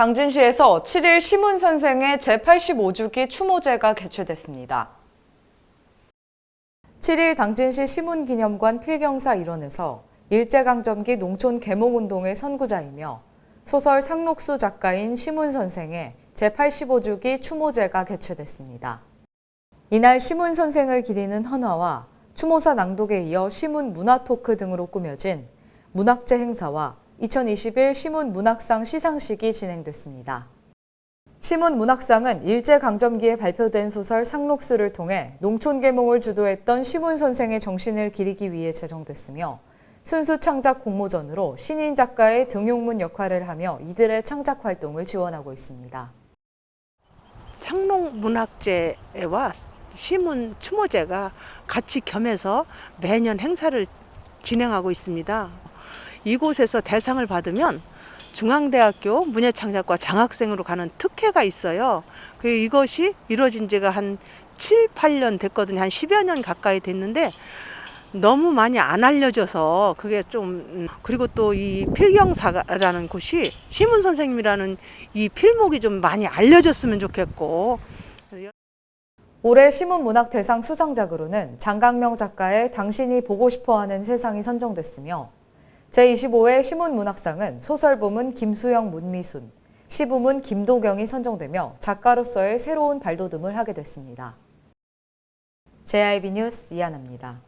당진시에서 7일 시문 선생의 제85주기 추모제가 개최됐습니다. 7일 당진시 시문기념관 필경사 일원에서 일제강점기 농촌 개몽운동의 선구자이며 소설 상록수 작가인 시문 선생의 제85주기 추모제가 개최됐습니다. 이날 시문 선생을 기리는 헌화와 추모사 낭독에 이어 시문 문화 토크 등으로 꾸며진 문학제 행사와 2021 시문 문학상 시상식이 진행됐습니다. 시문 문학상은 일제강점기에 발표된 소설 상록수를 통해 농촌 계몽을 주도했던 시문 선생의 정신을 기리기 위해 제정됐으며 순수 창작 공모전으로 신인 작가의 등용문 역할을 하며 이들의 창작 활동을 지원하고 있습니다. 상록 문학제와 시문 추모제가 같이 겸해서 매년 행사를 진행하고 있습니다. 이곳에서 대상을 받으면 중앙대학교 문예창작과 장학생으로 가는 특혜가 있어요. 그 이것이 이루어진 지가 한 7, 8년 됐거든요. 한 10여 년 가까이 됐는데 너무 많이 안 알려져서 그게 좀 음, 그리고 또 이 필경사라는 곳이 시문 선생님이라는 이 필목이 좀 많이 알려졌으면 좋겠고 올해 시문문학 대상 수상작으로는 장강명 작가의 당신이 보고 싶어하는 세상이 선정됐으며 제25회 시문문학상은 소설 부문 김수영 문미순, 시 부문 김도경이 선정되며 작가로서의 새로운 발돋움을 하게 됐습니다. JIB 뉴스 이하나입니다.